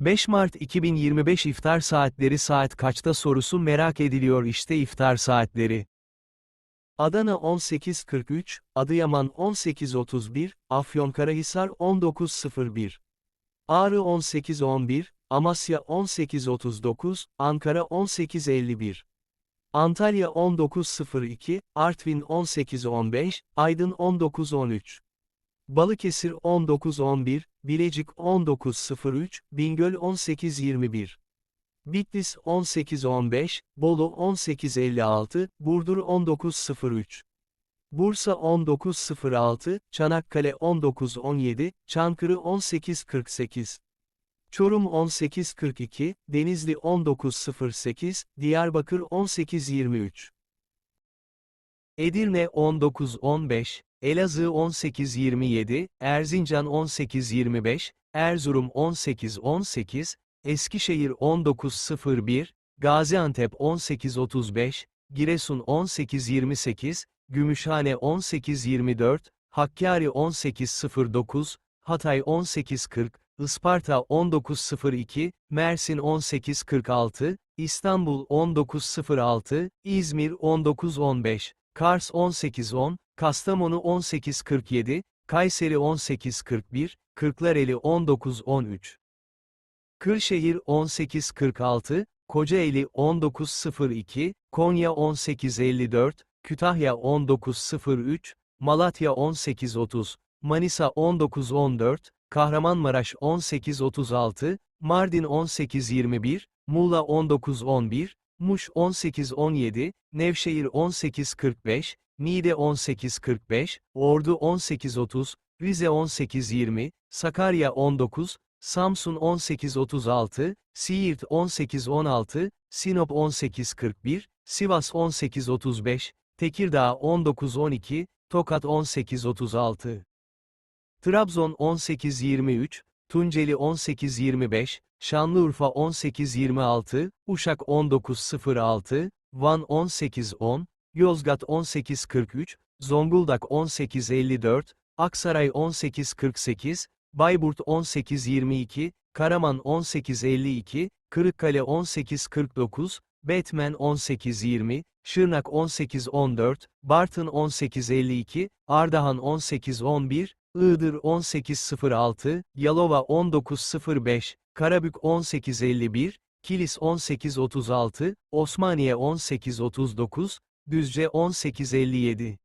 5 Mart 2025 iftar saatleri saat kaçta sorusu merak ediliyor işte iftar saatleri. Adana 18.43, Adıyaman 18.31, Afyonkarahisar 19.01. Ağrı 18.11, Amasya 18.39, Ankara 18.51. Antalya 19.02, Artvin 18.15, Aydın 19.13. Balıkesir 19.11, Bilecik 19.03, Bingöl 18.21. Bitlis 18.15, Bolu 18.56, Burdur 19.03. Bursa 19.06, Çanakkale 19.17, Çankırı 18.48. Çorum 18.42, Denizli 19.08, Diyarbakır 18.23. Edirne 19.15, Elazığ 18.27, Erzincan 18.25, Erzurum 18.18, Eskişehir 19.01, Gaziantep 18.35, Giresun 18.28, Gümüşhane 18.24, Hakkari 18.09, Hatay 18.40, Isparta 19.02, Mersin 18.46, İstanbul 19.06, İzmir 19.15, Kars 18.10, Kastamonu 18.47, Kayseri 18.41, Kırklareli 19.13. Kırşehir 18.46, Kocaeli 19.02, Konya 18.54, Kütahya 19.03, Malatya 18.30, Manisa 19.14, Kahramanmaraş 18.36, Mardin 18.21, Muğla 19.11, Muş 18.17, Nevşehir 18.45, Niğde 18.45, Ordu 18.30, Rize 18.20, Sakarya 19, Samsun 18.36, Siirt 18.16, Sinop 18.41, Sivas 18.35, Tekirdağ 19.12, Tokat 18.36. Trabzon 18.23, Tunceli 18.25, Şanlıurfa 18.26, Uşak 19.06, Van 18.10, Yozgat 18.43, Zonguldak 18.54, Aksaray 18.48, Bayburt 18.22, Karaman 18.52, Kırıkkale 18.49, Batman 18.20, Şırnak 18.14, Bartın 18.52, Ardahan 18.11, Iğdır 18.06, Yalova 19.05, Karabük 18.51, Kilis 18.36, Osmaniye 18.39, Düzce 18.57.